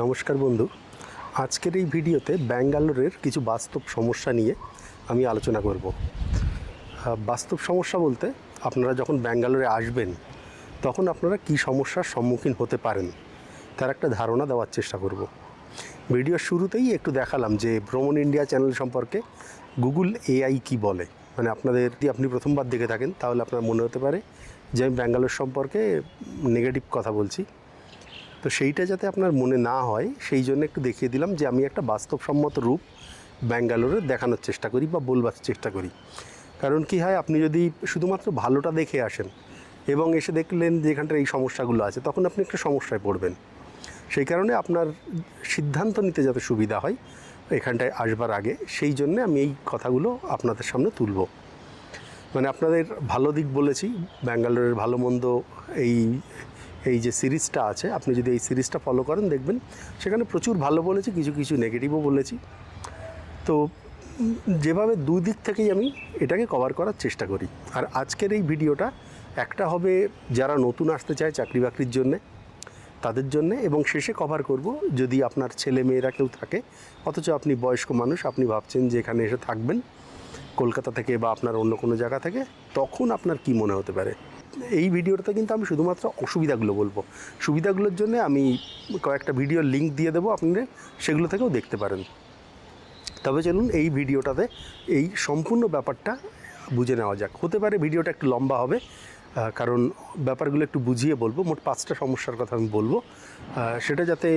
নমস্কার বন্ধু। আজকের এই ভিডিওতে ব্যাঙ্গালোরের কিছু বাস্তব সমস্যা নিয়ে আমি আলোচনা করব। বাস্তব সমস্যা বলতে আপনারা যখন ব্যাঙ্গালোরে আসবেন, তখন আপনারা কি সমস্যার সম্মুখীন হতে পারেন, তার একটা ধারণা দেওয়ার চেষ্টা করব। ভিডিওর শুরুতেই একটু দেখালাম যে ভ্রমণ ইন্ডিয়া চ্যানেল সম্পর্কে গুগল এআই কি বলে। মানে আপনাদের যদি আপনি প্রথমবার দেখে থাকেন, তাহলে আপনার মনে হতে পারে যে আমি ব্যাঙ্গালোর সম্পর্কে নেগেটিভ কথা বলছি। তো সেইটা যাতে আপনার মনে না হয়, সেই জন্য একটু দেখিয়ে দিলাম যে আমি একটা বাস্তবসম্মত রূপ ব্যাঙ্গালোরে দেখানোর চেষ্টা করি বা বলবার চেষ্টা করি। কারণ কি হয়, আপনি যদি শুধুমাত্র ভালোটা দেখে আসেন এবং এসে দেখলেন যে এখানটার এই সমস্যাগুলো আছে, তখন আপনি একটা সমস্যায় পড়বেন। সেই কারণে আপনার সিদ্ধান্ত নিতে যাতে সুবিধা হয়, এখানটায় আসবার আগে, সেই জন্যে আমি এই কথাগুলো আপনাদের সামনে তুলব। মানে আপনাদের ভালো দিক বলেছি, ব্যাঙ্গালোরের ভালো মন্দ এই এই যে সিরিজটা আছে, আপনি যদি এই সিরিজটা ফলো করেন, দেখবেন সেখানে প্রচুর ভালো বলেছি, কিছু কিছু নেগেটিভও বলেছি। তো যেভাবে দুই দিক থেকেই আমি এটাকে কভার করার চেষ্টা করি। আর আজকের এই ভিডিওটা একটা হবে যারা নতুন আসতে চায় চাকরি বাকরির জন্যে, তাদের জন্যে, এবং শেষে কভার করব যদি আপনার ছেলে মেয়েরা কেউ থাকে, অথচ আপনি বয়স্ক মানুষ, আপনি ভাবছেন যে এখানে এসে থাকবেন, কলকাতা থেকে বা আপনার অন্য কোনো জায়গা থেকে, তখন আপনার কি মনে হতে পারে? এই ভিডিওটাতে কিন্তু আমি শুধুমাত্র অসুবিধাগুলো বলব। সুবিধাগুলোর জন্য আমি কয়েকটা ভিডিওর লিঙ্ক দিয়ে দেবো আপনারা সেগুলো থেকেও দেখতে পারেন। তবে চলুন এই ভিডিওটাতে এই সম্পূর্ণ ব্যাপারটা বুঝে নেওয়া যাক। হতে পারে ভিডিওটা একটু লম্বা হবে কারণ ব্যাপারগুলো একটু বুঝিয়ে বলব, মোট পাঁচটা সমস্যার কথা আমি বলব। সেটা যাতে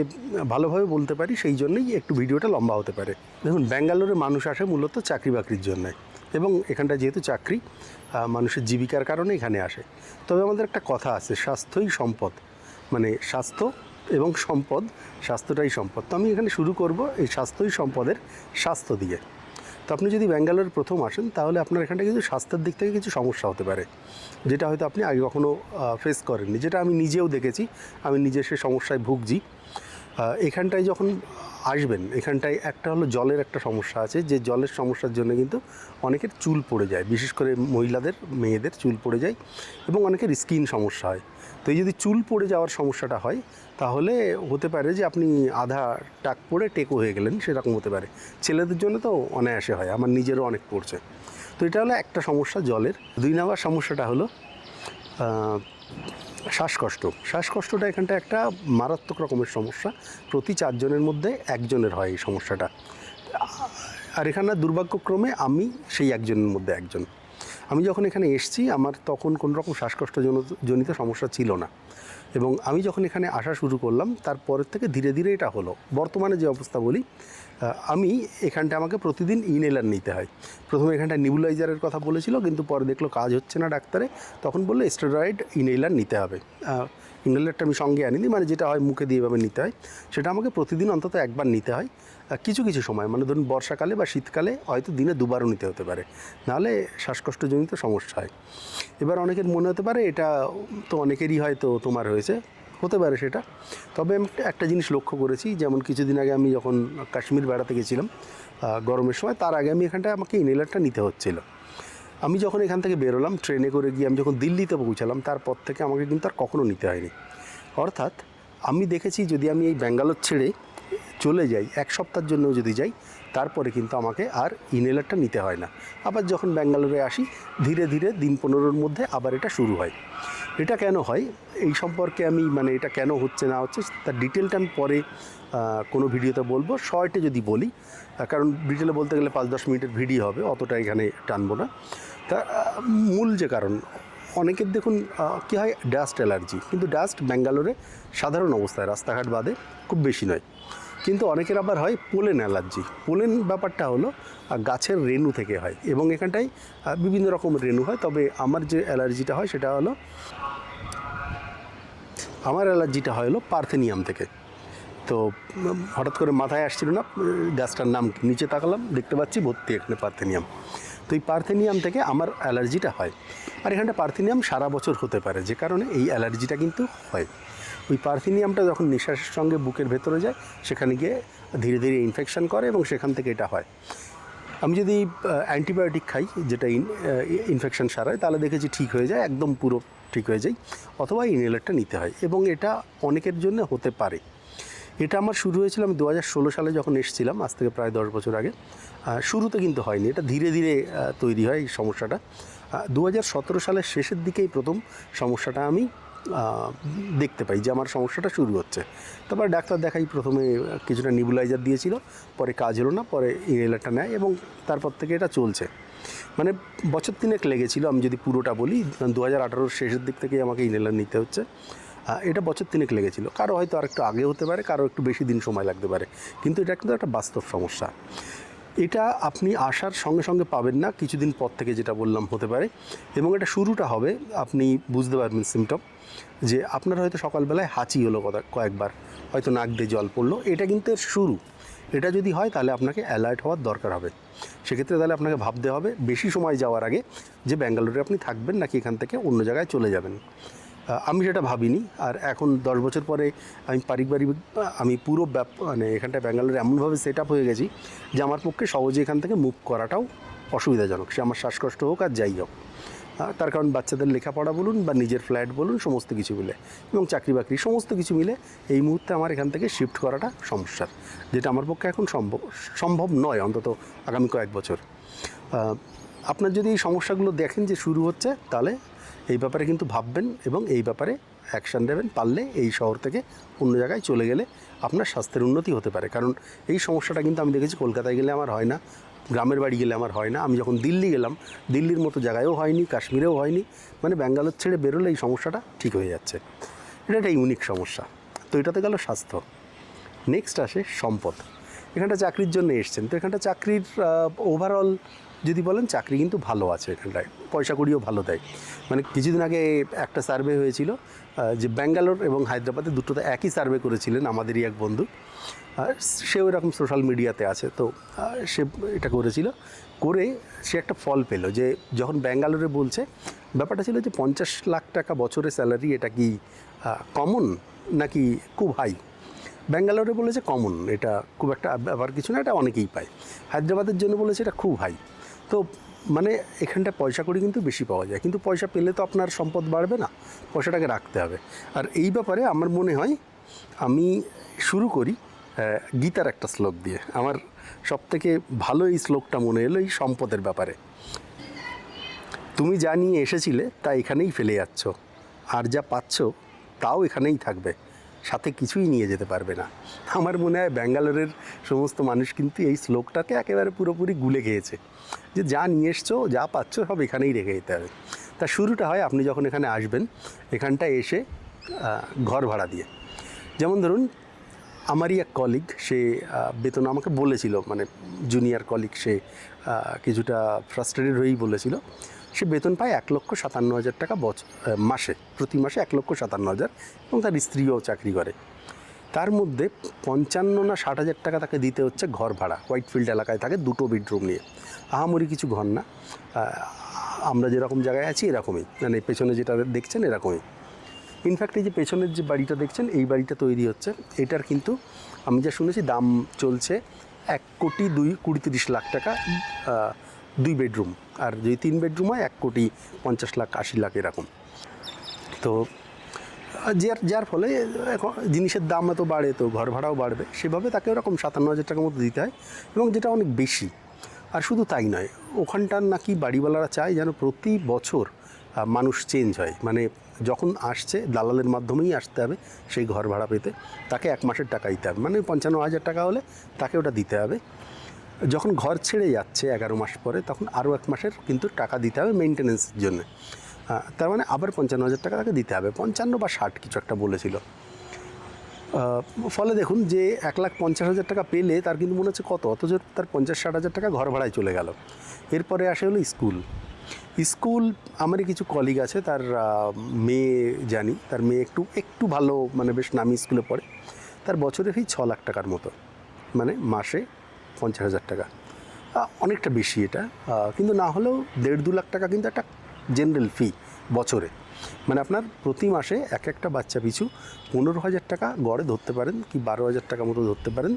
ভালোভাবে বলতে পারি, সেই জন্যই একটু ভিডিওটা লম্বা হতে পারে। দেখুন, ব্যাঙ্গালোরে মানুষ আসে মূলত চাকরি বাকরির জন্যে এবং এখানটা যেহেতু চাকরি মানুষের জীবিকার কারণে এখানে আসে। তবে আমাদের একটা কথা আছে, স্বাস্থ্যই সম্পদ। মানে স্বাস্থ্য এবং সম্পদ, স্বাস্থ্যটাই সম্পদ। তো আমি এখানে শুরু করব এই স্বাস্থ্যই সম্পদের স্বাস্থ্য দিয়ে। তো আপনি যদি ব্যাঙ্গালোর প্রথম আসেন, তাহলে আপনার এখানটা কিন্তু স্বাস্থ্যের দিক থেকে কিছু সমস্যা হতে পারে। যেটা হয়তো আপনি আগে কখনো ফেস করেননি। যেটা আমি নিজেও দেখেছি, আমি নিজে সে সমস্যায় ভুগছি। এখানটায় যখন আসবেন। এখানটায় একটা হলো জলের একটা সমস্যা আছে, যে জলের সমস্যার জন্য কিন্তু অনেকের চুল পড়ে যায়, বিশেষ করে মহিলাদের, মেয়েদের চুল পড়ে যায় এবং অনেকের স্কিন সমস্যা হয়। তো এই যদি চুল পড়ে যাওয়ার সমস্যাটা হয়, তাহলে হতে পারে যে আপনি আধা টাক পড়ে টেকো হয়ে গেলেন, সেরকম হতে পারে। ছেলেদের জন্য তো অনায়াসে হয়, আমার নিজেরও অনেক পড়ছে। তো এটা হলো একটা সমস্যা জলের। দুই নাম্বার সমস্যাটা হলো শ্বাসকষ্ট। শ্বাসকষ্টটা এখানটা একটা মারাত্মক রকমের সমস্যা। প্রতি চারজনের মধ্যে একজনের হয় এই সমস্যাটা। আর এখানে দুর্ভাগ্যক্রমে আমি সেই একজনের মধ্যে একজন। আমি যখন এখানে এসেছি, আমার তখন কোনো রকম শ্বাসকষ্ট জনিত- সমস্যা ছিল না। এবং আমি যখন এখানে আসা শুরু করলাম, তারপরের থেকে ধীরে ধীরে এটা হলো। বর্তমানে যে অবস্থা বলি আমি এখানটা আমাকে প্রতিদিন ইনহেলার নিতে হয়। প্রথমে এখানটা নিবুলাইজারের কথা বলেছিল, কিন্তু পরে দেখল কাজ হচ্ছে না ডাক্তারে, তখন বলল স্টেরয়েড ইনহেলার নিতে হবে। ইনহেলারটা আমি সঙ্গে আনিনি মানে যেটা হয় মুখে দিয়ে এভাবে নিতে হয়, সেটা আমাকে প্রতিদিন অন্তত একবার নিতে হয়। কিছু কিছু সময় মানে ধরুন বর্ষাকালে বা শীতকালে হয়তো দিনে দুবারও নিতে হতে পারে, নাহলে শ্বাসকষ্টজনিত সমস্যা হয়। এবার অনেকের মনে হতে পারে, এটা তো অনেকেরই হয়তো তোমার হয়েছে হতে পারে সেটা। তবে আমি একটা- জিনিস লক্ষ্য করেছি, যেমন কিছুদিন আগে আমি যখন কাশ্মীর বেড়াতে গেছিলাম গরমের সময়, তার আগে আমি এখানটায় আমাকে ইনহেলারটা নিতে হচ্ছিল। আমি যখন এখান থেকে বেরোলাম, ট্রেনে করে গিয়ে আমি যখন দিল্লিতে পৌঁছালাম, তারপর থেকে আমাকে কিন্তু আর কখনো নিতে হয়নি। অর্থাৎ আমি দেখেছি যদি আমি এই ব্যাঙ্গালোর ছেড়ে চলে যাই, এক সপ্তাহের জন্য যদি যাই, তারপরে কিন্তু আমাকে আর ইনহেলারটা নিতে হয় না। আবার যখন ব্যাঙ্গালোরে আসি, ধীরে ধীরে দিন পনেরোর মধ্যে আবার এটা শুরু হয়। এটা কেন হয়? এই সম্পর্কে আমি মানে এটা কেন হচ্ছে, না হচ্ছে, তার ডিটেলটা আমি পরে কোনো ভিডিওতে বলব। শর্টে যদি বলি কারণ ডিটেলে বলতে গেলে পাঁচ দশ মিনিটের ভিডিও হবে, অতটা এখানে টানবো না। তা মূল যে কারণ, অনেকের দেখুন কী হয় ডাস্ট অ্যালার্জি কিন্তু ডাস্ট ব্যাঙ্গালোরে সাধারণ অবস্থায়, রাস্তাঘাট বাদে খুব বেশি নয়। কিন্তু অনেকের আবার হয় পোলেন অ্যালার্জি। পোলেন ব্যাপারটা হলো গাছের রেণু থেকে হয় এবং এখানটায় বিভিন্ন রকম রেণু হয়। তবে আমার যে অ্যালার্জিটা হয় সেটা হলো, আমার অ্যালার্জিটা হয় হলো পার্থেনিয়াম থেকে। তো হঠাৎ করে মাথায় আসছিল না গাছটার নাম নিচে তাকালাম, দেখতে পাচ্ছি ভর্তি এখানে পার্থেনিয়াম। তো এই পার্থেনিয়াম থেকে আমার অ্যালার্জিটা হয়। আর এখানটা পার্থেনিয়াম সারা বছর হতে পারে, যে কারণে এই অ্যালার্জিটা কিন্তু হয়। ওই পার্থেনিয়ামটা যখন নিঃশ্বাসের সঙ্গে বুকের ভেতরে যায়, সেখানে গিয়ে ধীরে ধীরে ইনফেকশন করে এবং সেখান থেকে এটা হয়। আমি যদি অ্যান্টিবায়োটিক খাই, যেটা ইনফেকশন সারায়, তাহলে দেখেছি ঠিক হয়ে যায়, একদম পুরো ঠিক হয়ে যায়, অথবা ইনহেলারটা নিতে হয় এবং এটা অনেকের জন্য হতে পারে। এটা আমার শুরু হয়েছিল, আমি দু হাজার ষোলো সালে যখন এসেছিলাম, আজ থেকে প্রায় দশ বছর আগে শুরুতে কিন্তু হয়নি। এটা ধীরে ধীরে তৈরি হয় এই সমস্যাটা। দু হাজার সতেরো সালের শেষের দিকেই প্রথম সমস্যাটা আমি দেখতে পাই যে আমার সমস্যাটা শুরু হচ্ছে। তারপর ডাক্তার দেখাই প্রথমে কিছুটা নিবুলাইজার দিয়েছিল, পরে কাজ হলো না, পরে ইনহেলারটা নেয় এবং তারপর থেকে এটা চলছে। মানে বছর তিনেক লেগেছিল, আমি যদি পুরোটা বলি দু হাজার আঠারোর শেষের দিক থেকেই আমাকে ইনহেলার নিতে হচ্ছে। এটা বছর তিনেক লেগেছিল। কারও হয়তো আর একটু আগে হতে পারে, কারও একটু বেশি দিন সময় লাগতে পারে। কিন্তু এটা কিন্তু একটা বাস্তব সমস্যা। এটা আপনি আসার সঙ্গে সঙ্গে পাবেন না, কিছুদিন পর থেকে যেটা বললাম হতে পারে। এবং এটা শুরুটা হবে, আপনি বুঝতে পারবেন সিমটম যে আপনার হয়তো সকালবেলায় হাঁচি হলো কথা কয়েকবার, হয়তো নাক দিয়ে জল পড়ল, এটা কিন্তু এর শুরু। এটা যদি হয়, তাহলে আপনাকে অ্যালার্ট হওয়ার দরকার হবে। সেক্ষেত্রে তাহলে আপনাকে ভাবতে হবে, বেশি সময় যাওয়ার আগে যে ব্যাঙ্গালোরে আপনি থাকবেন নাকি এখান থেকে অন্য জায়গায় চলে যাবেন। আমি সেটা ভাবিনি, আর এখন দশ বছর পরে আমি পারিবারিক, আমি পুরো মানে এখানটা ব্যাঙ্গালোরে এমনভাবে সেট আপ হয়ে গেছি যে আমার পক্ষে সহজে এখান থেকে মুভ করাটাও অসুবিধাজনক। সে আমার শ্বাসকষ্ট হোক আর যাই হোক। তার কারণ বাচ্চাদের লেখাপড়া বলুন বা নিজের ফ্ল্যাট বলুন, সমস্ত কিছু মিলে এবং চাকরি বাকরি সমস্ত কিছু মিলে এই মুহূর্তে আমার এখান থেকে শিফট করাটা সমস্যার, যেটা আমার পক্ষে এখন সম্ভব সম্ভব নয় অন্তত আগামী কয়েক বছর। আপনার যদি এই সমস্যাগুলো দেখেন যে শুরু হচ্ছে, তাহলে এই ব্যাপারে কিন্তু ভাববেন এবং এই ব্যাপারে অ্যাকশান দেবেন পারলে এই শহর থেকে অন্য জায়গায় চলে গেলে আপনার স্বাস্থ্যের উন্নতি হতে পারে। কারণ এই সমস্যাটা কিন্তু আমি দেখেছি, কলকাতায় গেলে আমার হয় না, গ্রামের বাড়ি গেলে আমার হয় না। আমি যখন দিল্লি গেলাম, দিল্লির মতো জায়গায়ও হয়নি, কাশ্মীরেও হয়নি মানে ব্যাঙ্গালোর ছেড়ে বেরোলে এই সমস্যাটা ঠিক হয়ে যাচ্ছে। এটা একটা ইউনিক সমস্যা। তো এটাতে গেল স্বাস্থ্য। নেক্সট আসে সম্পদ। এখানটা চাকরির জন্য এসছেন। তো এখানটা চাকরির ওভারঅল যদি বলেন চাকরি কিন্তু ভালো আছে এখানটায় পয়সা কড়িও ভালো দেয়। মানে কিছুদিন আগে একটা সার্ভে হয়েছিল যে ব্যাঙ্গালোর এবং হায়দ্রাবাদে দুটোতে একই সার্ভে করেছিলেন আমাদেরই এক বন্ধু। আর সেও এরকম সোশ্যাল মিডিয়াতে আছে, তো সে এটা করেছিল। করে সে একটা ফল পেল যে যখন ব্যাঙ্গালোরে বলছে, ব্যাপারটা ছিল যে পঞ্চাশ লাখ টাকা বছরের স্যালারি এটা কি কমন নাকি খুব হাই ব্যাঙ্গালোরে বলেছে কমন এটা খুব একটা ব্যাপার কিছু না, এটা অনেকেই পায়। হায়দ্রাবাদের জন্য বলেছে এটা খুব হাই তো মানে এখানটা পয়সা করি কিন্তু বেশি পাওয়া যায়। কিন্তু পয়সা পেলে তো আপনার সম্পদ বাড়বে না, পয়সাটাকে রাখতে হবে। আর এই ব্যাপারে আমার মনে হয় আমি শুরু করি গীতার একটা শ্লোক দিয়ে। আমার সবথেকে ভালো এই শ্লোকটা মনে এলো এই সম্পদের ব্যাপারে। তুমি যা নিয়ে এসেছিলে তা এখানেই ফেলে যাচ্ছ, আর যা পাচ্ছ তাও এখানেই থাকবে। সাথে কিছুই নিয়ে যেতে পারবে না। আমার মনে হয় ব্যাঙ্গালোরের সমস্ত মানুষ কিন্তু এই শ্লোকটাকে একেবারে পুরোপুরি গুলে খেয়েছে। যে যা নিয়ে এসছো, যা পাচ্ছ, সব এখানেই রেখে যেতে হবে। তা শুরুটা হয়, আপনি যখন এখানে আসবেন এখানটা এসে ঘর ভাড়া দিয়ে। যেমন ধরুন, আমারই এক কলিগ সে বেতন আমাকে বলেছিল মানে জুনিয়র কলিগ সে কিছুটা ফ্রাস্ট্রেটেড হয়েই বলেছিল। সে বেতন পায় এক লক্ষ সাতান্ন হাজার টাকা বছর মাসে, প্রতি মাসে এক লক্ষ সাতান্ন হাজার এবং তার স্ত্রীও চাকরি করে। তার মধ্যে পঞ্চান্ন না ষাট হাজার টাকা তাকে দিতে হচ্ছে ঘর ভাড়া হোয়াইটফিল্ড এলাকায় থাকে দুটো বেডরুম নিয়ে। আহামরি কিছু ঘর না। আমরা যেরকম জায়গায় আছি এরকমই। মানে পেছনে যেটা দেখছেন এরকমই। ইনফ্যাক্ট এই যে পেছনের যে বাড়িটা দেখছেন, এই বাড়িটা তৈরি হচ্ছে। এটার কিন্তু আমি যা শুনেছি, দাম চলছে এক কোটি দুই কুড়ি তিরিশ লাখ টাকা। দুই বেডরুম। আর যদি তিন বেডরুম হয়, এক কোটি পঞ্চাশ লাখ, আশি লাখ এরকম। তো, যার যার ফলে এখন জিনিসের দাম এত বাড়ে, তো ঘর ভাড়াও বাড়বে। সেভাবে তাকে ওরকম সাতান্ন হাজার টাকার মতো দিতে হয়, এবং যেটা অনেক বেশি। আর শুধু তাই নয়, ওখানটার নাকি বাড়িওয়ালারা চায় যেন প্রতি বছর মানুষ চেঞ্জ হয়। মানে যখন আসছে, দালালের মাধ্যমেই আসতে হবে সেই ঘর ভাড়া পেতে। তাকে এক মাসের টাকা দিতে হবে। মানে পঞ্চান্ন হাজার টাকা হলে তাকে ওটা দিতে হবে। যখন ঘর ছেড়ে যাচ্ছে এগারো মাস পরে, তখন আরও এক মাসের কিন্তু টাকা দিতে হবে মেনটেন্যান্সের জন্য। তার মানে আবার পঞ্চান্ন হাজার টাকা তাকে দিতে হবে। পঞ্চান্ন বা ষাট কিছু একটা বলেছিল। ফলে দেখুন যে এক লাখ পঞ্চাশ হাজার টাকা পেলে তার কিন্তু মনে হচ্ছে কত? অথচ তার পঞ্চাশ ষাট হাজার টাকা ঘর ভাড়ায় চলে গেল। এরপরে আসে হলো স্কুল। স্কুল, আমারই কিছু কলিগ আছে, তার মেয়ে জানি। তার মেয়ে একটু একটু ভালো মানে বেশ নামি স্কুলে পড়ে। তার বছরে ফি ছ লাখ টাকার মতো। মানে মাসে পঞ্চাশ হাজার টাকা। অনেকটা বেশি এটা। কিন্তু না হলেও দেড় দু লাখ টাকা কিন্তু একটা জেনারেল ফি বছরে। মানে আপনার প্রতি মাসে এক একটা বাচ্চা পিছু পনেরো হাজার টাকা গড়ে ধরতে পারেন কি বারো হাজার টাকা মতো ধরতে পারেন।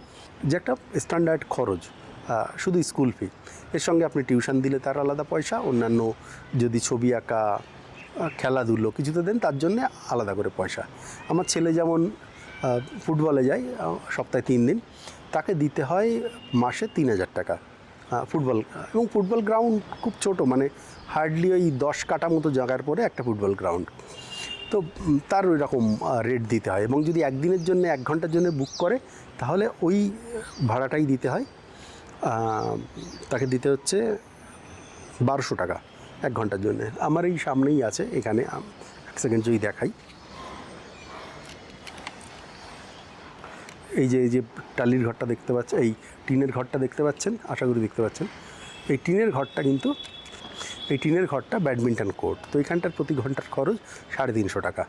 যে একটা স্ট্যান্ডার্ড খরচ শুধু স্কুল ফি এর সঙ্গে আপনি টিউশন দিলে তার আলাদা পয়সা, অন্যান্য যদি ছবি আঁকা খেলাধুলো কিছুতে দেন তার জন্য আলাদা করে পয়সা। আমার ছেলে যেমন ফুটবলে যায় সপ্তাহে তিন দিন। তাকে দিতে হয় মাসে তিন হাজার টাকা ফুটবল, এবং ফুটবল গ্রাউন্ড খুব ছোট মানে হার্ডলি ওই দশ কাটা মতো জায়গার পরে একটা ফুটবল গ্রাউন্ড তো তার ওই রকম রেট দিতে হয়, এবং যদি একদিনের জন্য, এক ঘণ্টার জন্য বুক করে, তাহলে ওই ভাড়াটাই দিতে হয়। তাকে দিতে হচ্ছে বারোশো টাকা এক ঘণ্টার জন্য। আমার এই সামনেই আছে, এখানে এক সেকেন্ড যদি দেখাই। এই যে এই যে টালির ঘরটা দেখতে পাচ্ছেন এই টিনের ঘরটা দেখতে পাচ্ছেন, আশা করি দেখতে পাচ্ছেন। এই টিনের ঘরটা কিন্তু, এই টিনের ঘরটা ব্যাডমিন্টন কোর্ট। তো এখানটার প্রতি ঘণ্টার খরচ সাড়ে তিনশো টাকা।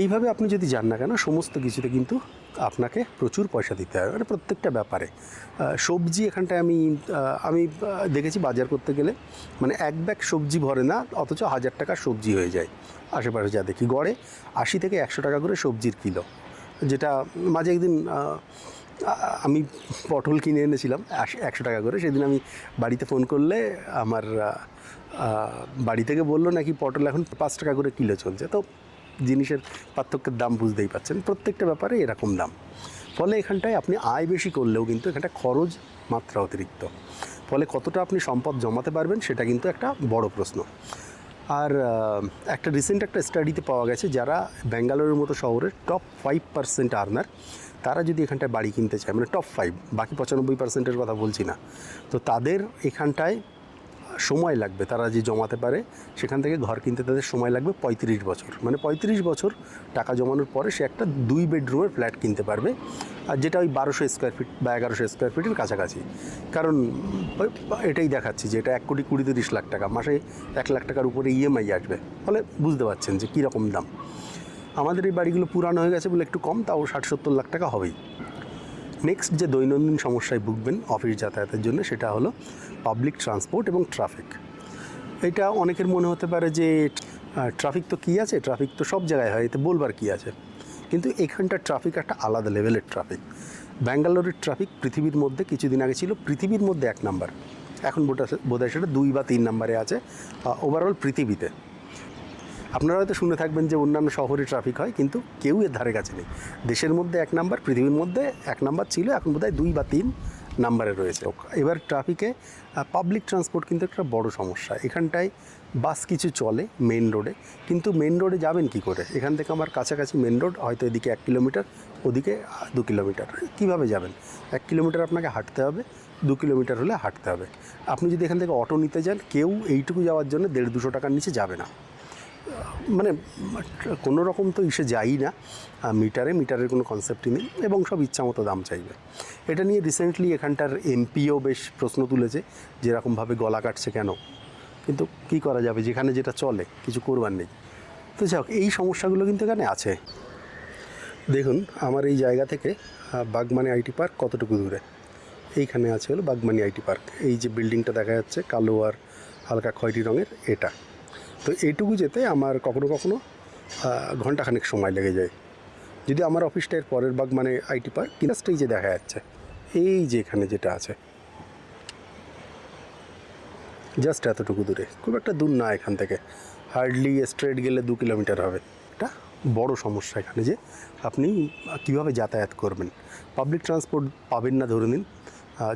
এইভাবে আপনি যদি যান না কেন, সমস্ত কিছুতে কিন্তু আপনাকে প্রচুর পয়সা দিতে হবে মানে প্রত্যেকটা ব্যাপারে। সবজি এখানটায় আমি আমি দেখেছি বাজার করতে গেলে। মানে এক ব্যাগ সবজি ভরে না, অথচ হাজার টাকার সবজি হয়ে যায়। আশেপাশে যা দেখি, গড়ে আশি থেকে একশো টাকা করে সবজির কিলো। যেটা মাঝে একদিন আমি পটল কিনে এনেছিলাম একশো টাকা করে। সেদিন আমি বাড়িতে ফোন করলে আমার বাড়ি থেকে বলল নাকি পটল এখন পাঁচ টাকা করে কিলো চলছে। তো জিনিসের পার্থক্যের দাম বুঝতেই পাচ্ছেন প্রত্যেকটা ব্যাপারে এরকম দাম। ফলে এখানটায় আপনি আয় বেশি করলেও কিন্তু এখানটা খরচ মাত্রা অতিরিক্ত। ফলে কতটা আপনি সম্পদ জমাতে পারবেন সেটা কিন্তু একটা বড় প্রশ্ন। আর একটা রিসেন্ট একটা স্টাডিতে পাওয়া গেছে যারা ব্যাঙ্গালোরের মতো শহরের টপ ফাইভ পার্সেন্ট আর্নার তারা যদি এখানটায় বাড়ি কিনতে চায় মানে টপ ফাইভ বাকি পঁচানব্বই পার্সেন্টের কথা বলছি না, তো তাদের এখানটায় সময় লাগবে, তারা যে জমাতে পারে, সেখান থেকে ঘর কিনতে তাদের সময় লাগবে পঁয়ত্রিশ বছর মানে পঁয়ত্রিশ বছর টাকা জমানোর পরে সে একটা দুই বেডরুমের ফ্ল্যাট কিনতে পারবে আর যেটা ওই বারোশো স্কোয়ার ফিট বা এগারোশো স্কোয়ার ফিটের কাছাকাছি। কারণ এটাই দেখাচ্ছি যে এটা এক কোটি কুড়ি তিরিশ লাখ টাকা। মাসে এক লাখ টাকার উপরে ইএমআই আসবে। ফলে বুঝতে পারছেন যে কীরকম দাম। আমাদের এই বাড়িগুলো পুরানো হয়ে গেছে বলে একটু কম, তাও ষাট সত্তর লাখ টাকা হবেই। নেক্সট যে দৈনন্দিন সমস্যায় ভুগবেন অফিস যাতায়াতের জন্য, সেটা হলো পাবলিক ট্রান্সপোর্ট এবং ট্রাফিক এটা অনেকের মনে হতে পারে যে ট্রাফিক তো কী আছে? ট্রাফিক তো সব জায়গায় হয়। এতে বলবার কী আছে? কিন্তু এখানটার ট্রাফিক একটা আলাদা লেভেলের ট্রাফিক ব্যাঙ্গালোরের ট্রাফিক পৃথিবীর মধ্যে কিছুদিন আগে ছিল, পৃথিবীর মধ্যে এক নাম্বার এখন বোধ- বোধহয় সেটা দুই বা তিন নাম্বারে আছে ওভারঅল পৃথিবীতে। আপনারা হয়তো শুনে থাকবেন যে অন্যান্য শহরে ট্রাফিক হয়, কিন্তু কেউ এর ধারে কাছে নেই। দেশের মধ্যে এক নাম্বার পৃথিবীর মধ্যে এক নাম্বার ছিল, এখন বোধহয় দুই বা তিন নাম্বারে রয়েছে। এবার ট্রাফিকে পাবলিক ট্রান্সপোর্ট কিন্তু একটা বড় সমস্যা। এখানটায় বাস কিছু চলে মেন রোডে কিন্তু মেন রোডে যাবেন কি করে? এখান থেকে আমার কাছাকাছি মেন রোড হয়তো এদিকে এক কিলোমিটার ওদিকে দু কিলোমিটার কীভাবে যাবেন? এক কিলোমিটার আপনাকে হাঁটতে হবে, দু কিলোমিটার হলে হাঁটতে হবে। আপনি যদি এখান থেকে অটো নিতে যান, কেউ এইটুকু যাওয়ার জন্য দেড় দুশো টাকার নিচে যাবে না। মানে কোনো রকম তো ইসে যাই না মিটারে মিটারের কোনো কনসেপ্টই নেই, এবং সব ইচ্ছা মতো দাম চাইবে। এটা নিয়ে রিসেন্টলি এখানটার এমপিও বেশ প্রশ্ন তুলেছে যেরকমভাবে গলা কাটছে কেন? কিন্তু কি করা যাবে? যেখানে যেটা চলে, কিছু করবার নেই। তো যাই হোক, এই সমস্যাগুলো কিন্তু এখানে আছে। দেখুন, আমার এই জায়গা থেকে বাগমানি আইটি পার্ক কতটুকু দূরে? এইখানে আছে হলো বাগমানি আইটি পার্ক। এই যে বিল্ডিংটা দেখা যাচ্ছে, কালো আর হালকা খয়েরি রঙের, এটা। তো এইটুকু যেতে আমার কখনো কখনো ঘন্টাখানেক সময় লেগে যায়। যদি আমার অফিসটা এর পরের বাগ মানে আইটি পার্ক কিনাসটাই যে দেখা যাচ্ছে। এই যে এখানে যেটা আছে। জাস্ট এতটুকু দূরে। খুব একটা দূর না এখান থেকে। হার্ডলি স্ট্রেট গেলে দু কিলোমিটার হবে। এটা বড় সমস্যা এখানে যে, আপনি কীভাবে যাতায়াত করবেন? পাবলিক ট্রান্সপোর্ট পাবেন না ধরে নিন।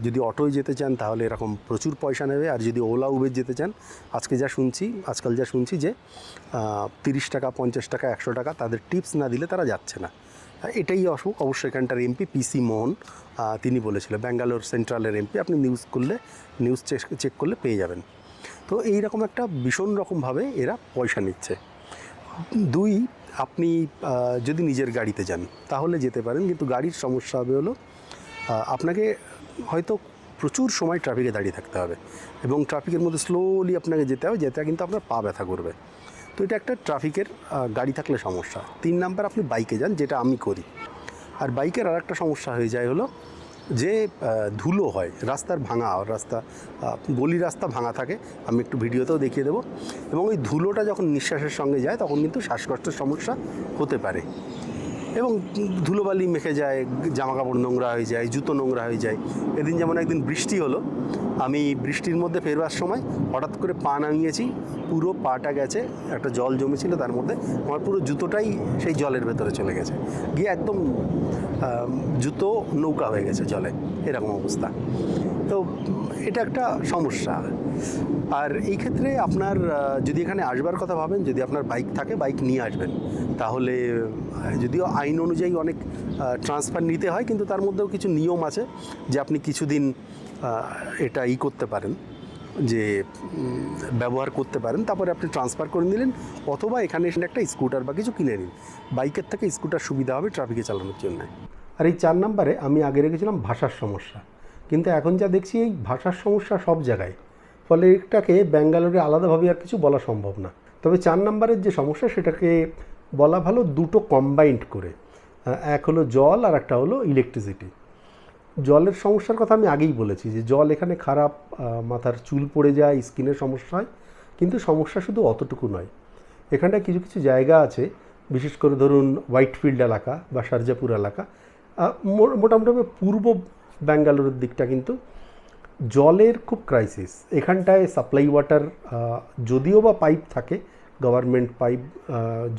যদি অটোয় যেতে চান তাহলে এরকম প্রচুর পয়সা নেবে। আর যদি ওলা, উবের যেতে চান, আজকে যা শুনছি, আজকাল যা শুনছি যে তিরিশ টাকা, পঞ্চাশ টাকা, একশো টাকা তাদের টিপস না দিলে তারা যাচ্ছে না। এটাই অবশ্যই এখানটার এমপি পিসি মোহন তিনি বলেছিলেন ব্যাঙ্গালোর সেন্ট্রালের এমপি আপনি নিউজ করলে নিউজ চেক করলে পেয়ে যাবেন। তো এই রকম একটা ভীষণ রকমভাবে এরা পয়সা নিচ্ছে। দুই, আপনি যদি নিজের গাড়িতে যান, তাহলে যেতে পারেন, কিন্তু গাড়ির সমস্যা হবে হলো আপনাকে হয়তো প্রচুর সময় ট্রাফিকে দাঁড়িয়ে থাকতে হবে এবং ট্রাফিকের মধ্যে স্লোলি আপনাকে যেতে হবে, যেতে কিন্তু আপনার পা ব্যথা করবে। তো এটা একটা ট্রাফিকের গাড়ি থাকলে সমস্যা। তিন নাম্বার আপনি বাইকে যান, যেটা আমি করি। আর বাইকের আর একটা সমস্যা হয়ে যায় হলো যে ধুলো হয়, রাস্তার ভাঙা রাস্তা গলি রাস্তা ভাঙা থাকে। আমি একটু ভিডিওতেও দেখিয়ে দেবো। এবং ওই ধুলোটা যখন নিঃশ্বাসের সঙ্গে যায়, তখন কিন্তু শ্বাসকষ্টের সমস্যা হতে পারে। এবং ধুলোবালি মেখে যায় জামা কাপড় নোংরা হয়ে যায়, জুতো নোংরা হয়ে যায়। এদিন যেমন একদিন বৃষ্টি হলো, আমি বৃষ্টির মধ্যে ফেরবার সময় হঠাৎ করে পা নামিয়েছি পুরো পাটা গেছে, একটা জল জমেছিল তার মধ্যে, আমার পুরো জুতোটাই সেই জলের ভেতরে চলে গেছে। গিয়ে একদম জুতো নৌকা হয়ে গেছে জলে, এরকম অবস্থা। তো এটা একটা সমস্যা। আর এই ক্ষেত্রে আপনার যদি এখানে আসবার কথা ভাবেন, যদি আপনার বাইক থাকে, বাইক নিয়ে আসবেন। তাহলে যদিও আইন অনুযায়ী অনেক ট্রান্সফার নিতে হয়, কিন্তু তার মধ্যেও কিছু নিয়ম আছে যে আপনি কিছুদিন এটা ই করতে পারেন, যে ব্যবহার করতে পারেন, তারপরে আপনি ট্রান্সফার করে নিলেন, অথবা এখানে এসে একটা স্কুটার বা কিছু কিনে নিন। বাইকের থেকে স্কুটার সুবিধা হবে ট্রাফিকে চালানোর জন্য। আর এই চার নাম্বারে আমি আগে রেখেছিলাম ভাষার সমস্যা। কিন্তু এখন যা দেখছি, এই ভাষার সমস্যা সব জায়গায়। ফলে এটাকে ব্যাঙ্গালোরে আলাদাভাবে আর কিছু বলা সম্ভব না। তবে চার নাম্বারের যে সমস্যা, সেটাকে বলা ভালো দুটো কম্বাইন্ড করে। এক হলো জল আর একটা হলো ইলেকট্রিসিটি জলের সমস্যার কথা আমি আগেই বলেছি যে জল এখানে খারাপ মাথার চুল পড়ে যায় স্কিনের সমস্যা হয়, কিন্তু সমস্যা শুধু অতটুকু নয়। এখানটায় কিছু কিছু জায়গা আছে, বিশেষ করে ধরুন হোয়াইটফিল্ড এলাকা বা সারজাপুর এলাকা। মোটামুটি পূর্ব ব্যাঙ্গালোরের দিকটা কিন্তু জলের খুব ক্রাইসিস এখানটায় সাপ্লাই ওয়াটার যদিও বা পাইপ থাকে গভর্নমেন্ট পাইপ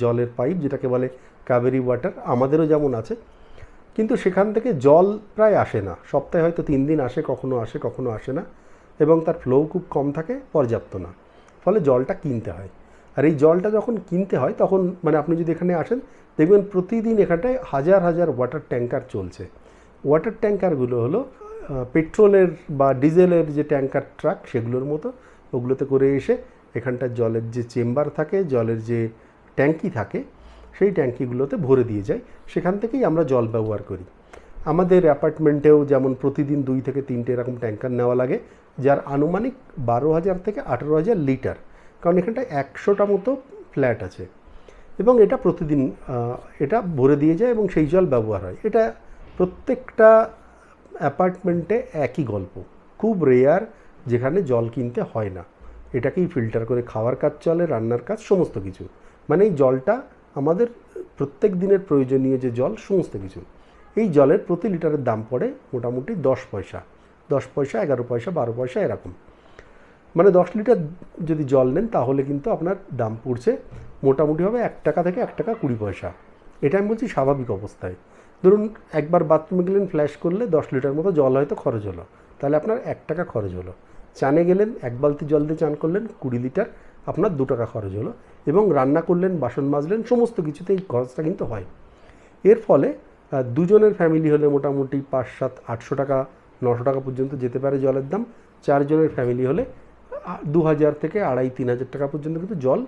জলের পাইপ যেটাকে বলে কাবেরি ওয়াটার, আমাদেরও যেমন আছে। কিন্তু সেখান থেকে জল প্রায় আসে না। সপ্তাহে হয়তো তিন দিন আসে, কখনো আসে কখনো আসে না। এবং তার ফ্লো খুব কম থাকে, পর্যাপ্ত না। ফলে জলটা কিনতে হয়। আর এই জলটা যখন কিনতে হয়, তখন মানে আপনি যদি এখানে আসেন, দেখবেন প্রতিদিন এখানটায় হাজার হাজার ওয়াটার ট্যাঙ্কার চলছে। ওয়াটার ট্যাঙ্কারগুলো হলো পেট্রোলের বা ডিজেলের যে ট্যাঙ্কার ট্রাক, সেগুলোর মতো ওগুলোতে করে এসে এখানটার জলের যে চেম্বার থাকে, জলের যে ট্যাঙ্কি থাকে, সেই ট্যাঙ্কিগুলোতে ভরে দিয়ে যায়। সেখান থেকেই আমরা জল ব্যবহার করি। আমাদের অ্যাপার্টমেন্টেও যেমন প্রতিদিন দুই থেকে তিনটে এরকম ট্যাঙ্কার নেওয়া লাগে, যার আনুমানিক বারো হাজার থেকে আঠেরো হাজার লিটার। কারণ এখানটায় একশোটা মতো ফ্ল্যাট আছে। এবং এটা প্রতিদিন এটা ভরে দিয়ে যায় এবং সেই জল ব্যবহার হয়। এটা প্রত্যেকটা অ্যাপার্টমেন্টে একই গল্প। খুব রেয়ার যেখানে জল কিনতে হয় না। এটাকেই ফিল্টার করে খাওয়ার কাজ চলে, রান্নার কাজ, সমস্ত কিছু। মানে এই জলটা আমাদের প্রত্যেক দিনের প্রয়োজনীয় যে জল, সমস্ত কিছু। এই জলের প্রতি লিটারের দাম পড়ে মোটামুটি দশ পয়সা। দশ পয়সা, এগারো পয়সা, বারো পয়সা, এরকম। মানে দশ লিটার যদি জল নেন, তাহলে কিন্তু আপনার দাম পড়ছে মোটামুটি হবে এক টাকা থেকে এক টাকা কুড়ি পয়সা। এটা আমি বলছি স্বাভাবিক অবস্থায়। ধরুন একবার বাথরুমে গেলেন ফ্ল্যাশ করলে দশ লিটার মতো জল হয়তো খরচ হলো। তাহলে আপনার এক টাকা খরচ হলো। চানে গেলেন, এক বালতি জল দিয়ে চান করলেন, কুড়ি লিটার, আপনার দু টাকা খরচ হলো। এবং রান্না করলেন, বাসন মাজলেন, সমস্ত কিছুতে এই খরচটা কিন্তু হয়। এর ফলে দুজনের ফ্যামিলি হলে মোটামুটি পাঁচ, সাত, আটশো টাকা, নশো টাকা পর্যন্ত যেতে পারে জলের দাম। চারজনের ফ্যামিলি হলে দু হাজার থেকে আড়াই, তিন হাজার টাকা পর্যন্ত কিন্তু জল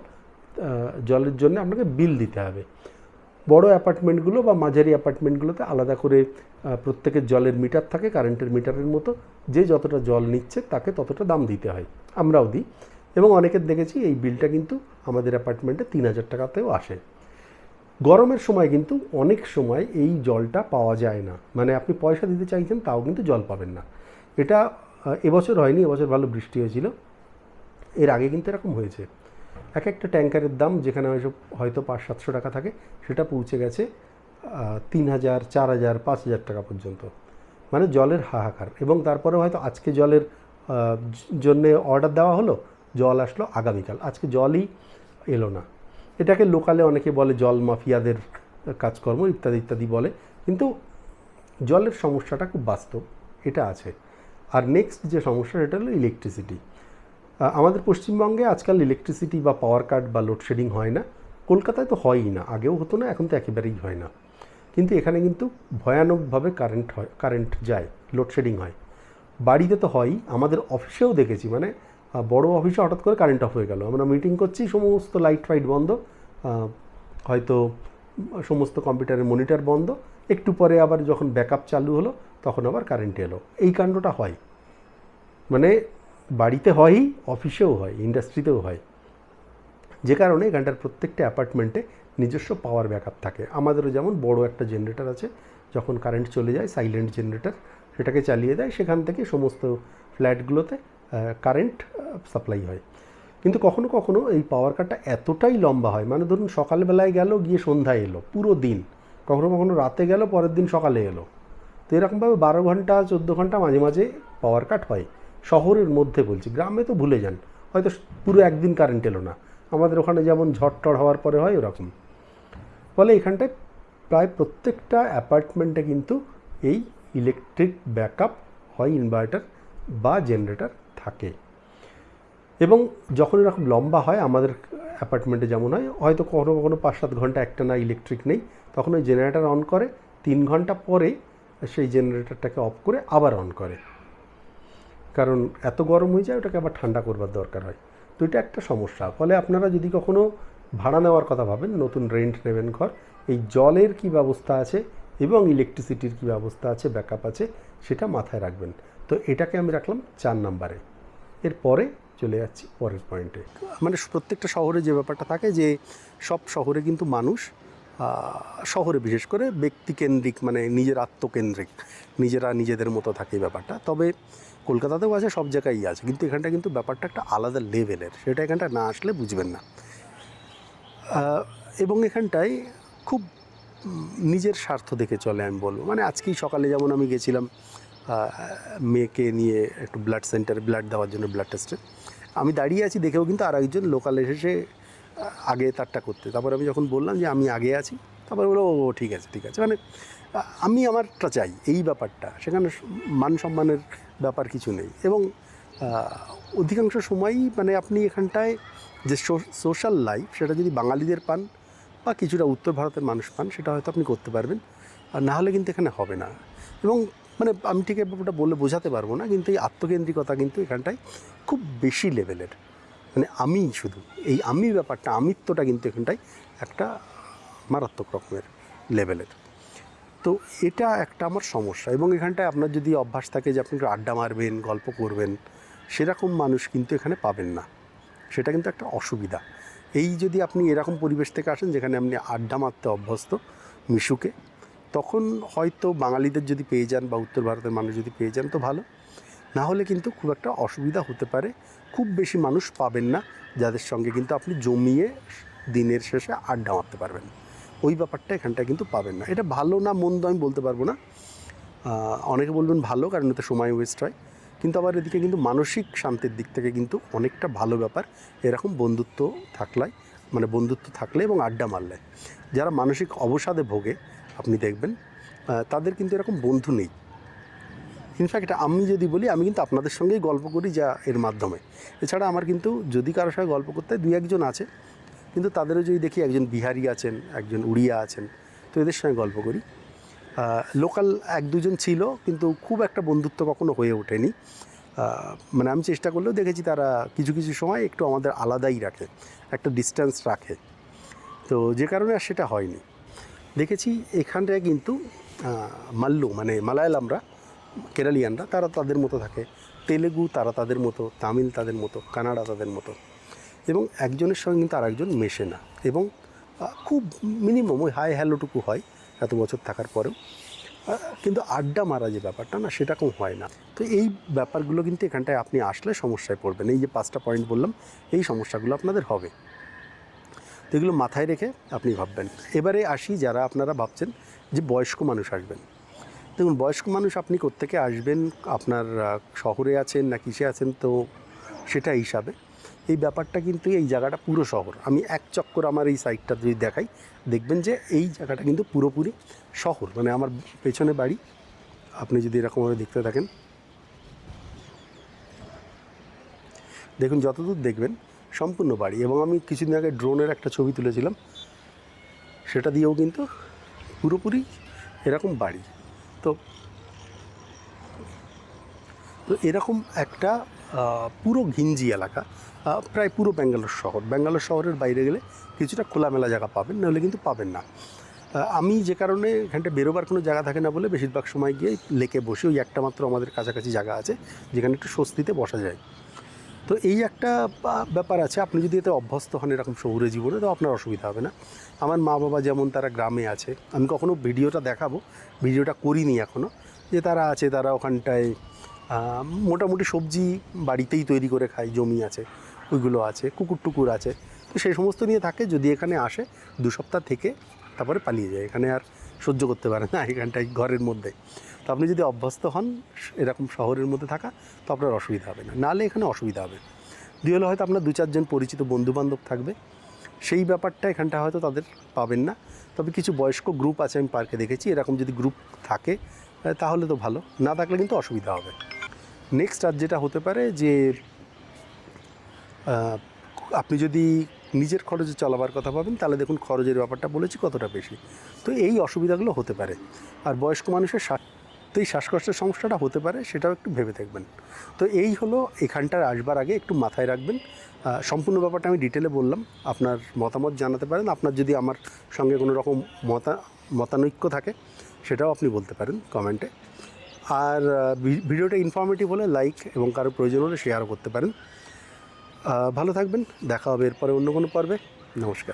জলের জন্য আপনাকে বিল দিতে হবে। বড় অ্যাপার্টমেন্টগুলো বা মাঝারি অ্যাপার্টমেন্টগুলোতে আলাদা করে প্রত্যেকের জলের মিটার থাকে, কারেন্টের মিটারের মতো। যে যতটা জল নিচ্ছে তাকে ততটা দাম দিতে হয়, আমরাও দিই। এবং অনেকের দেখেছি এই বিলটা কিন্তু আমাদের অ্যাপার্টমেন্টে তিন হাজার টাকাতেও আসে। গরমের সময় কিন্তু অনেক সময় এই জলটা পাওয়া যায় না। মানে আপনি পয়সা দিতে চাইছেন তাও কিন্তু জল পাবেন না। এটা এবছর হয়নি, এবছর ভালো বৃষ্টি হয়েছিল। এর আগে কিন্তু এরকম হয়েছে। এক একটা ট্যাঙ্কারের দাম যেখানে হয়তো হয়তো পাঁচ, সাতশো টাকা থাকে, সেটা পৌঁছে গেছে তিন হাজার, চার হাজার, পাঁচ হাজার টাকা পর্যন্ত। মানে জলের হাহাকার। এবং তারপরে হয়তো আজকে জলের জন্যে অর্ডার দেওয়া হলো, জল আসলো আগামীকাল। আজকে জলই এলো না। এটাকে লোকালে অনেকে বলে জল মাফিয়াদের কাজকর্ম, ইত্যাদি ইত্যাদি বলে। কিন্তু জলের সমস্যাটা খুব বাস্তব, এটা আছে। আর নেক্সট যে সমস্যা, সেটা হলো ইলেকট্রিসিটি আমাদের পশ্চিমবঙ্গে আজকাল ইলেকট্রিসিটি বা পাওয়ার কাট বা লোডশেডিং হয় না। কলকাতায় তো হয়ই না, আগেও হতো না, এখন তো একেবারেই হয় না। কিন্তু এখানে কিন্তু ভয়ানকভাবে কারেন্ট হয় কারেন্ট যায় লোডশেডিং হয়। বাড়িতে তো হয়ই, আমাদের অফিসেও দেখেছি মানে বড় অফিসে হঠাৎ করে কারেন্ট অফ হয়ে গেল। আমরা মিটিং করছি, সমস্ত লাইট ফাইট বন্ধ হয়তো সমস্ত কম্পিউটারের মনিটর বন্ধ। একটু পরে আবার যখন ব্যাকআপ চালু হলো, তখন আবার কারেন্ট এলো। এই কাণ্ডটা হয়। মানে বাড়িতে হয়ই অফিসেও হয়, ইন্ডাস্ট্রিতেও হয়। যে কারণে এখানটার প্রত্যেকটা অ্যাপার্টমেন্টে নিজস্ব পাওয়ার ব্যাকআপ থাকে। আমাদেরও যেমন বড় একটা জেনারেটর আছে, যখন কারেন্ট চলে যায়, সাইলেন্ট জেনারেটর সেটাকে চালিয়ে দেয়, সেখান থেকে সমস্ত ফ্ল্যাটগুলোতে কারেন্ট সাপ্লাই হয়। কিন্তু কখনো কখনো এই পাওয়ার কাটটা এতটাই লম্বা হয় মানে ধরুন সকালবেলায় গেল, গিয়ে সন্ধ্যায় এলো, পুরো দিন। কখনো কখনো রাতে গেল, পরের দিন সকালে এলো। তো এরকমভাবে বারো ঘণ্টা, চোদ্দ ঘণ্টা মাঝে মাঝে পাওয়ার কাট হয়। শহরের মধ্যে বলছি, গ্রামে তো ভুলে যান। হয়তো পুরো একদিন কারেন্ট এলো না। আমাদের ওখানে যেমন ঝড় টড় হওয়ার পরে হয় ওরকম। ফলে এখানটায় প্রায় প্রত্যেকটা অ্যাপার্টমেন্টে কিন্তু এই ইলেকট্রিক ব্যাকআপ হয় ইনভার্টার বা জেনারেটার থাকে। এবং যখন এরকম লম্বা হয়, আমাদের অ্যাপার্টমেন্টে যেমন হয়, হয়তো কখনো কখনো পাঁচ সাত ঘণ্টা একটা না ইলেকট্রিক নেই। তখন ওই জেনারেটার অন করে, তিন ঘণ্টা পরে সেই জেনারেটারটাকে অফ করে আবার অন করে। কারণ এত গরম হয়ে যায়, ওটাকে আবার ঠান্ডা করবার দরকার হয়। তো এটা একটা সমস্যা। ফলে আপনারা যদি কখনো ভাড়া নেওয়ার কথা ভাবেন, নতুন রেন্ট নেবেন ঘর, এই জলের কি ব্যবস্থা আছে এবং ইলেকট্রিসিটির কি ব্যবস্থা আছে ব্যাকআপ আছে, সেটা মাথায় রাখবেন। তো এটাকে আমি রাখলাম চার নাম্বারে। এরপরে চলে যাচ্ছি পরের পয়েন্টে মানে প্রত্যেকটা শহরে যে ব্যাপারটা থাকে যে, সব শহরে কিন্তু মানুষ শহরে বিশেষ করে ব্যক্তিকেন্দ্রিক মানে নিজের আত্মকেন্দ্রিক, নিজেরা নিজেদের মতো থাকে ব্যাপারটা। তবে কলকাতাতেও আছে সব জায়গায়ই আছে। কিন্তু এখানটা কিন্তু ব্যাপারটা একটা আলাদা লেভেলের সেটা এখানটা না আসলে বুঝবেন না। এবং এখানটায় খুব নিজের স্বার্থ দেখে চলে আমি বলব। মানে আজকেই সকালে যেমন আমি গেছিলাম মেয়েকে নিয়ে একটু ব্লাড সেন্টারে ব্লাড দেওয়ার জন্য ব্লাড টেস্টে আমি দাঁড়িয়ে আছি দেখেও কিন্তু আর একজন লোকাল আহ, আগে তারটা করতে। তারপর আমি যখন বললাম যে আমি আগে আছি তারপর বলল ও ঠিক আছে ঠিক আছে। মানে আমি আমারটা চাই এই ব্যাপারটা। সেখানে মান সম্মানের ব্যাপার কিছু নেই। এবং অধিকাংশ সময়ই মানে আপনি এখানটায় যে সোশ্যাল লাইফ সেটা যদি বাঙালিদের পান বা কিছুটা উত্তর ভারতের মানুষ পান, সেটা হয়তো আপনি করতে পারবেন। আর না হলে কিন্তু এখানে হবে না। এবং মানে আমি ঠিক ব্যাপারটা বলে বোঝাতে পারব না, কিন্তু এই আত্মকেন্দ্রিকতা কিন্তু এখানটায় খুব বেশি লেভেলের মানে আমি শুধু, এই আমি ব্যাপারটা, আমিত্বটা কিন্তু এখানটায় একটা মারাত্মক রকমের লেভেলের তো এটা একটা আমার সমস্যা। এবং এখানটায় আপনার যদি অভ্যাস থাকে যে আপনি একটু আড্ডা মারবেন, গল্প করবেন, সেরকম মানুষ কিন্তু এখানে পাবেন না। সেটা কিন্তু একটা অসুবিধা। এই যদি আপনি এরকম পরিবেশ থেকে আসেন যেখানে আপনি আড্ডা মারতে অভ্যস্ত মিশুকে, তখন হয়তো বাঙালিদের যদি পেয়ে যান বা উত্তর ভারতের মানুষ যদি পেয়ে যান তো ভালো। না হলে কিন্তু খুব একটা অসুবিধা হতে পারে। খুব বেশি মানুষ পাবেন না যাদের সঙ্গে কিন্তু আপনি জমিয়ে দিনের শেষে আড্ডা মারতে পারবেন। ওই ব্যাপারটা এখানটায় কিন্তু পাবেন না। এটা ভালো না মন্দ আমি বলতে পারব না। অনেকে বলবেন ভালো, কারণ এতে সময় ওয়েস্ট হয়। কিন্তু আবার এদিকে কিন্তু মানসিক শান্তির দিক থেকে কিন্তু অনেকটা ভালো ব্যাপার। এরকম বন্ধুত্ব থাকলাই মানে বন্ধুত্ব থাকলে এবং আড্ডা মারলে। যারা মানসিক অবসাদে ভোগে, আপনি দেখবেন তাদের কিন্তু এরকম বন্ধু নেই। ইনফ্যাক্ট আমি যদি বলি, আমি কিন্তু আপনাদের সঙ্গেই গল্প করি যা এর মাধ্যমে। এছাড়া আমার কিন্তু যদি কারোর সঙ্গে গল্প করতে দুই একজন আছে। কিন্তু তাদেরও যদি দেখি একজন বিহারি আছেন, একজন উড়িয়া আছেন, তো এদের সঙ্গে গল্প করি। লোকাল এক দুজন ছিল, কিন্তু খুব একটা বন্ধুত্ব কখনো হয়ে ওঠেনি। মানে আমি চেষ্টা করলেও দেখেছি তারা কিছু কিছু সময় একটু আমাদের আলাদাই রাখে, একটা ডিস্টেন্স রাখে। তো যে কারণে আর সেটা হয়নি। দেখেছি এখানটায় কিন্তু মাল্লু মানে মালায়ালামরা, কেরালিয়ানরা, তারা তাদের মতো থাকে। তেলেগু তারা তাদের মতো, তামিল তাদের মতো, কানাডা তাদের মতো। এবং একজনের সঙ্গে কিন্তু আরেকজন মেশে না। এবং খুব মিনিমাম ওই হাই হ্যালোটুকু হয় এত বছর থাকার পরেও। কিন্তু আড্ডা মারা যে ব্যাপারটা না সেরকম হয় না। তো এই ব্যাপারগুলো কিন্তু এখানটায় আপনি আসলে সমস্যায় পড়বেন। এই যে পাঁচটা পয়েন্ট বললাম, এই সমস্যাগুলো আপনাদের হবে। তো এগুলো মাথায় রেখে আপনি ভাববেন। এবারে আসি যারা আপনারা ভাবছেন যে বয়স্ক মানুষ আসবেন। দেখুন, বয়স্ক মানুষ আপনি কোত্থেকে আসবেন, আপনার শহরে আছেন না কিসে আছেন, তো সেটা হিসাবে। এই ব্যাপারটা কিন্তু এই জায়গাটা পুরো শহর। আমি এক চক্কর আমার এই সাইডটা যদি দেখাই, দেখবেন যে এই জায়গাটা কিন্তু পুরোপুরি শহর। মানে আমার পেছনে বাড়ি, আপনি যদি এরকমভাবে দেখতে থাকেন। দেখুন, যতদূর দেখবেন, সম্পূর্ণ বাড়ি। এবং আমি কিছুদিন আগে ড্রোনের একটা ছবি তুলেছিলাম। সেটা দিয়েও কিন্তু পুরোপুরি এরকম বাড়ি। তো তো এরকম একটা পুরো ঘিঞ্জি এলাকা প্রায় পুরো ব্যাঙ্গালোর শহর। ব্যাঙ্গালোর শহরের বাইরে গেলে কিছুটা খোলামেলা জায়গা পাবেন, নাহলে কিন্তু পাবেন না। আমি যে কারণে এখানটা বেরোবার কোনো জায়গা থাকে না বলে বেশিরভাগ সময় গিয়ে লেকে বসে, ওই একটা মাত্র আমাদের কাছাকাছি জায়গা আছে, যেখানে একটু স্বস্তিতে বসা যায়। তো এই একটা ব্যাপার আছে, আপনি যদি এতে অভ্যস্ত হন এরকম শহুরে জীবনে, তো আপনার অসুবিধা হবে না। আমার মা বাবা যেমন তারা গ্রামে আছে, আমি কখনো ভিডিওটা দেখাবো, ভিডিওটা করিনি এখনও যে তারা আছে, তারা ওখানটায় মোটামুটি সবজি বাড়িতেই তৈরি করে খায় জমি আছে, ওইগুলো আছে, কুকুর টুকুর আছে। তো সেই সমস্ত নিয়ে থাকে, যদি এখানে আসে, দু সপ্তাহ থেকে তারপরে পালিয়ে যায়। এখানে আর সহ্য করতে পারে না এখানটায়, ঘরের মধ্যে। তো আপনি যদি অভ্যস্ত হন, এরকম শহরের মধ্যে থাকা, তো আপনার অসুবিধা হবে না। নাহলে এখানে অসুবিধা হবে। দিয়ে হলে হয়তো আপনার দু চারজন পরিচিত বন্ধুবান্ধব থাকবে। সেই ব্যাপারটা এখানটা হয়তো তাদের পাবেন না। তবে কিছু বয়স্ক গ্রুপ আছে, আমি পার্কে দেখেছি। এরকম যদি গ্রুপ থাকে, তাহলে তো ভালো। না থাকলে কিন্তু অসুবিধা হবে। নেক্সট আর যেটা হতে পারে যে আপনি যদি নিজের খরচে চলাবার কথা ভাবেন, তাহলে দেখুন খরচের ব্যাপারটা বলেছি কতটা বেশি। তো এই অসুবিধাগুলো হতে পারে। আর বয়স্ক মানুষের এই শ্বাসকষ্টের সমস্যাটা হতে পারে, সেটাও একটু ভেবে দেখবেন। তো এই হলো এখানটার আসবার আগে একটু মাথায় রাখবেন। সম্পূর্ণ ব্যাপারটা আমি ডিটেলে বললাম। আপনার মতামত জানাতে পারেন। আপনার যদি আমার সঙ্গে কোনো রকম মতা, মতানৈক্য থাকে, সেটাও আপনি বলতে পারেন কমেন্টে। আর ভিডিওটা ইনফর্মেটিভ হলে লাইক এবং কারও প্রয়োজন হলে শেয়ারও করতে পারেন। ভালো থাকবেন, দেখা হবে এরপরে অন্য কোনো পর্বে। নমস্কার।